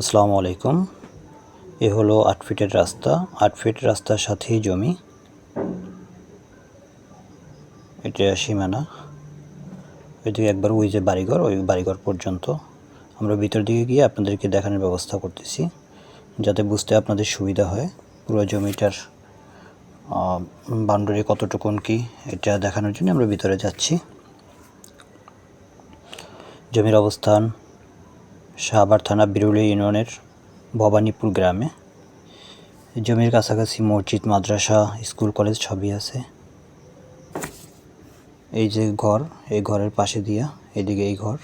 আসসালামু আলাইকুম। এ হলো আট ফিটের রাস্তা। আট ফিট রাস্তার সাথেই জমি। এটা সীমানা। ওইদিকে একবার ওই যে বাড়িঘর, ওই বাড়িঘর পর্যন্ত। আমরা ভিতর দিকে গিয়ে আপনাদেরকে দেখানোর ব্যবস্থা করতেছি, যাতে বুঝতে আপনাদের সুবিধা হয় পুরো জমিটার বাউন্ডারি কতটুকুন কি, এটা দেখানোর জন্য আমরা ভিতরে যাচ্ছি। জমির অবস্থান শাহবাগ থানা বিরুলি ইউনিয়নের ভবানীপুর গ্রামে। জমির কাছাকাছি মসজিদ, মাদ্রাসা, স্কুল, কলেজ সবই আছে। এই যে ঘর, এই ঘরের পাশে দিয়া এদিকে এই ঘর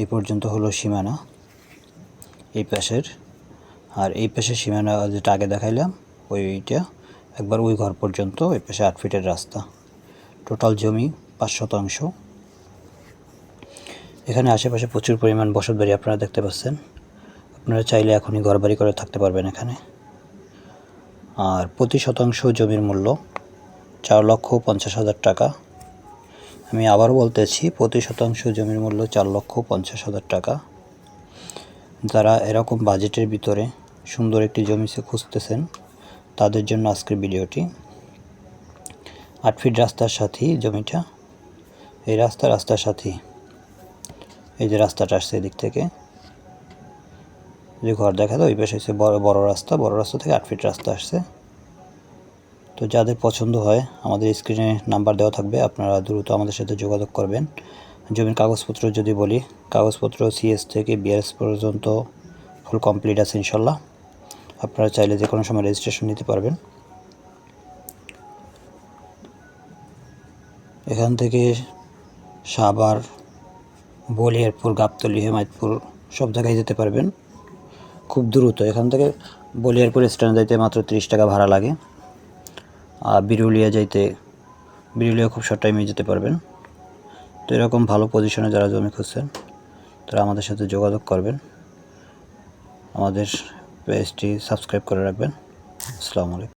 এই পর্যন্ত হলো সীমানা, এই পাশের। আর এই পাশের সীমানা যেটা আগে দেখাইলাম, ওইটা একবার ওই ঘর পর্যন্ত, ওই পাশে আট ফিটের রাস্তা। টোটাল জমি পাঁচ শতাংশ। এখানে আশেপাশে প্রচুর পরিমাণ বসত বাড়ি আপনারা দেখতে পাচ্ছেন। আপনারা চাইলে এখনই ঘর বাড়ি করে থাকতে পারবেন এখানে। আর প্রতি শতাংশ জমির মূল্য চার লক্ষ পঞ্চাশ হাজার টাকা। আমি আবার বলতেছি, প্রতি শতাংশ জমির মূল্য চার লক্ষ পঞ্চাশ হাজার টাকা। যারা এরকম বাজেটের ভিতরে সুন্দর একটি জমি সে খুঁজতেছেন, তাদের জন্য আজকের ভিডিওটি। আট ফিট রাস্তার সাথেই জমিটা। এই রাস্তা রাস্তার সাথেই। এই যে রাস্তাটা আসছে এদিক থেকে। যে ঘর দেখা যায়, ওই পাশে হচ্ছে বড় বড় রাস্তা বড় রাস্তা থেকে আট ফিট রাস্তা আসছে। তো যাদের পছন্দ হয়, আমাদের স্ক্রিনে নাম্বার দেওয়া থাকবে, আপনারা দ্রুত আমাদের সাথে যোগাযোগ করবেন। জমির কাগজপত্র যদি বলি, কাগজপত্র সিএস থেকে বিআরএস পর্যন্ত ফুল কমপ্লিট আছে ইনশাল্লাহ। আপনারা চাইলে যে কোনো সময় রেজিস্ট্রেশন নিতে পারবেন। এখান থেকে সাবার বলিয়ারপুর গাবতলি, হেমায়তপুর, সব জায়গায় যেতে পারবেন। খুব দ্রুত। এখান থেকে বলিয়ারপুর স্ট্যান্ড যাইতে মাত্র তিরিশ টাকা ভাড়া লাগে। আর বিরুলিয়া যাইতে, বিরুলিয়া খুব শর্ট টাইমে যেতে পারবেন। তো এরকম ভালো পজিশনে যারা জমি খুঁজছেন, তারা আমাদের সাথে যোগাযোগ করবেন। আমাদের পেজটি সাবস্ক্রাইব করে রাখবেন। আসসালামু আলাইকুম।